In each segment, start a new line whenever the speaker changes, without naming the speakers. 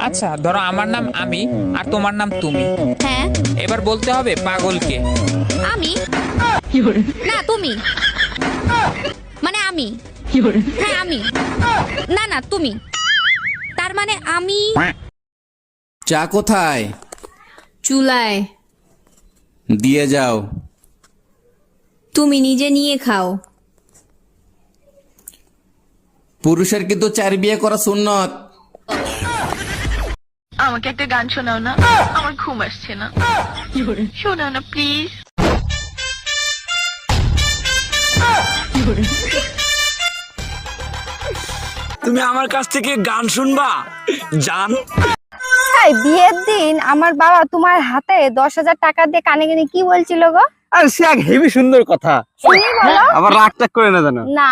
আচ্ছা ধরো আমার নাম আমি আর তোমার নাম তুমি।
হ্যাঁ।
এবার বলতে হবে পাগলকে।
আমি? না তুমি। মানে আমি। হ্যাঁ আমি। না না তুমি। তার মানে আমি
চা কোথায়?
চুলায়।
দিয়ে যাও।
তুমি নিজে নিয়ে খাও।
পুরুষের কিন্তু চার বিয়ে করা সুন্নত।
আমাকে একটা গান শোনাও না। আমার ঘুম আসছে না। শোনাও না প্লিজ
তুমি আমার কাছ থেকে গান শুনবা? জান।
এই বিয়ের দিন আমার বাবা তোমার হাতে দশ হাজার টাকা দিয়ে কানে কানে কি বলছিল গো?
আর সে এক হেভি সুন্দর কথা। আবার রাগ টাগ করে না জানো?
না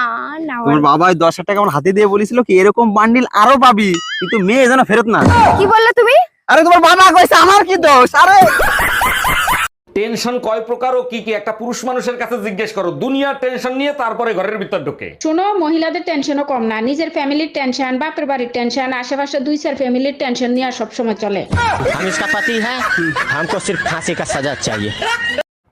না
তোমার বাবা দশ হাজার টাকা আমার হাতে দিয়ে বলেছিল কি এরকম বান্ডিল আরও পাবি কিন্তু মেয়ে যেন ফেরত না।
কি বললে তুমি?
আরে তোমার বাবা কইছে আমার কি দোষ? আরে
টেনশন কয় প্রকার ও কি কি একটা পুরুষ মানুষের কাছে জিজ্ঞেস করো দুনিয়ার টেনশন নিয়ে তারপরে ঘরের ভিতর ঢোকে
শোনো মহিলাদের টেনশনও কম না নিজের ফ্যামিলির টেনশন বাপের বাড়ির টেনশন আশেপাশে দুই চার ফ্যামিলির টেনশন নিয়ে সবসময় চলে
हम इसका पति है हमको सिर्फ फांसी का सजा चाहिए